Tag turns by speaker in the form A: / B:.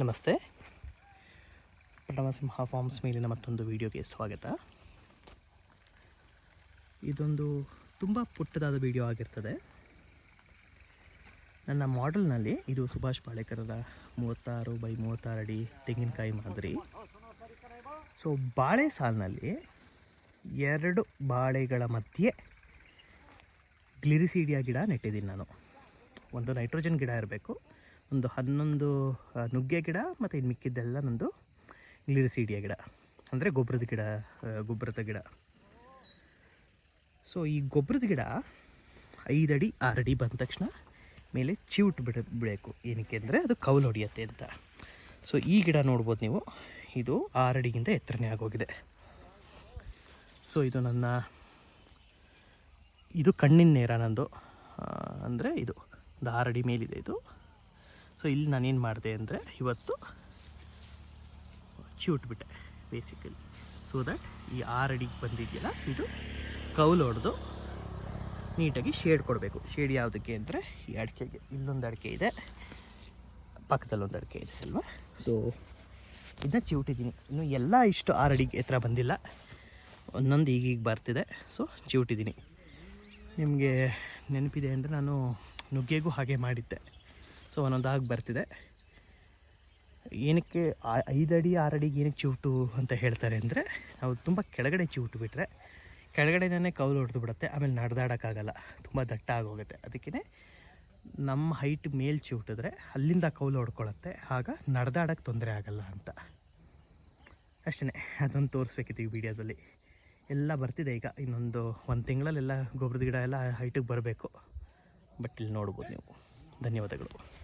A: ನಮಸ್ತೆ. ಪಟ್ಟಮಸಿಂಹ ಫಾರ್ಮ್ಸ್ ಮೇಲಿನ ಮತ್ತೊಂದು ವಿಡಿಯೋಗೆ ಸ್ವಾಗತ. ಇದೊಂದು ತುಂಬ ಪುಟ್ಟದಾದ ವಿಡಿಯೋ ಆಗಿರ್ತದೆ. ನನ್ನ ಮಾಡೆಲ್ನಲ್ಲಿ ಇದು ಸುಭಾಷ್ ಪಾಳೇಕರದ ಮೂವತ್ತಾರು ಬೈ ಮೂವತ್ತಾರು ಅಡಿ ತೆಂಗಿನಕಾಯಿ ಮಾದರಿ. ಸೊ, ಬಾಳೆ ಸಾಲಿನಲ್ಲಿ ಎರಡು ಬಾಳೆಗಳ ಮಧ್ಯೆ ಗ್ಲಿರಿಸೀಡಿಯಾ ಗಿಡ ನೆಟ್ಟಿದ್ದೀನಿ ನಾನು. ಒಂದು ನೈಟ್ರೋಜನ್ ಗಿಡ ಇರಬೇಕು ಒಂದು ಹನ್ನೊಂದು ನುಗ್ಗೆ ಗಿಡ ಮತ್ತು ಇನ್ನು ಮಿಕ್ಕಿದ್ದೆಲ್ಲ ನಂದು ಗ್ಲಿರಿಸೀಡಿಯಾ ಗಿಡ. ಅಂದರೆ ಗೊಬ್ಬರದ ಗಿಡ ಗೊಬ್ಬರದ ಗಿಡ. ಸೊ ಈ ಗೊಬ್ಬರದ ಗಿಡ ಐದಡಿ, ಆರಡಿ ಬಂದ ತಕ್ಷಣ ಮೇಲೆ ಚಿವುಟ್ ಬಿಡ, ಬಿಡಬೇಕು. ಏನಕ್ಕೆ ಅಂದರೆ ಅದು ಕೌಲು ಹೊಡಿಯತ್ತೆ ಅಂತ. ಸೊ ಈ ಗಿಡ ನೋಡ್ಬೋದು ನೀವು. ಇದು ಆರಡಿಗಿಂತ ಎತ್ತರನೇ ಆಗೋಗಿದೆ. ಸೊ ಇದು ನನ್ನ, ಇದು ಕಣ್ಣಿನ ನೇರ ನಂದು. ಅಂದರೆ ಇದು ಒಂದು ಆರಡಿ ಮೇಲಿದೆ ಇದು. ಸೊ ಇಲ್ಲಿ ನಾನೇನು ಮಾಡಿದೆ ಅಂದರೆ ಇವತ್ತು ಚಿವುಟ್ಬಿಟ್ಟೆ ಬೇಸಿಕಲಿ ಸೊ ದಟ್ ಈ ಆರಡಿಗೆ ಬಂದಿದೆಯಲ್ಲ, ಇದು ಕೌಲು ಹೊಡೆದು ನೀಟಾಗಿ ಶೇಡ್ ಕೊಡಬೇಕು. ಶೇಡ್ ಯಾವುದಕ್ಕೆ ಅಂದರೆ ಈ ಅಡಿಕೆಗೆ. ಇಲ್ಲೊಂದು ಅಡಿಕೆ ಇದೆ ಪಕ್ಕದಲ್ಲೊಂದು ಅಡಿಕೆ ಇದೆ ಅಲ್ವಾ? ಸೊ ಇದನ್ನ ಚಿವುಟಿದ್ದೀನಿ ಇನ್ನು ಎಲ್ಲ ಇಷ್ಟು ಆರಡಿಗೆ ಎತ್ತರ ಬಂದಿಲ್ಲ. ಒಂದೊಂದು ಈಗೀಗ ಬರ್ತಿದೆ. ಸೊ ಚಿವುಟಿದ್ದೀನಿ ನಿಮಗೆ ನೆನಪಿದೆ ಅಂದರೆ ನಾನು ನುಗ್ಗೆಗೂ ಹಾಗೆ ಮಾಡಿದ್ದೆ. ಸೊ ಒಂದೊಂದಾಗಿ ಬರ್ತಿದೆ. ಏನಕ್ಕೆ ಐದಡಿ ಆರಡಿಗೆ ಏನಕ್ಕೆ ಚಿವುಟು ಅಂತ ಹೇಳ್ತಾರೆ ಅಂದರೆ, ನಾವು ತುಂಬ ಕೆಳಗಡೆ ಚಿವುಟು ಬಿಟ್ಟರೆ ಕೆಳಗಡೆನೇ ಕೌಲು ಹೊಡೆದು ಬಿಡುತ್ತೆ, ಆಮೇಲೆ ನಡೆದಾಡೋಕ್ಕಾಗಲ್ಲ, ತುಂಬ ದಟ್ಟ ಆಗೋಗುತ್ತೆ ಅದಕ್ಕೇ ನಮ್ಮ ಹೈಟ್ ಮೇಲೆ ಚಿವುಟಿದ್ರೆ ಅಲ್ಲಿಂದ ಕೌಲು ಹೊಡ್ಕೊಳತ್ತೆ, ಆಗ ನಡೆದಾಡೋಕ್ಕೆ ತೊಂದರೆ ಆಗಲ್ಲ ಅಂತ. ಅಷ್ಟೇ ಅದನ್ನು ತೋರಿಸ್ಬೇಕಿತ್ತು ಈ ವಿಡಿಯೋದಲ್ಲಿ. ಎಲ್ಲ ಬರ್ತಿದೆ ಈಗ, ಇನ್ನೊಂದು ಒಂದು ತಿಂಗಳಲ್ಲೆಲ್ಲ ಗೊಬ್ಬರದ ಗಿಡ ಎಲ್ಲ ಹೈಟಿಗೆ ಬರಬೇಕು. ಬಟ್ ಇಲ್ಲಿ ನೋಡ್ಬೋದು ನೀವು. ಧನ್ಯವಾದಗಳು.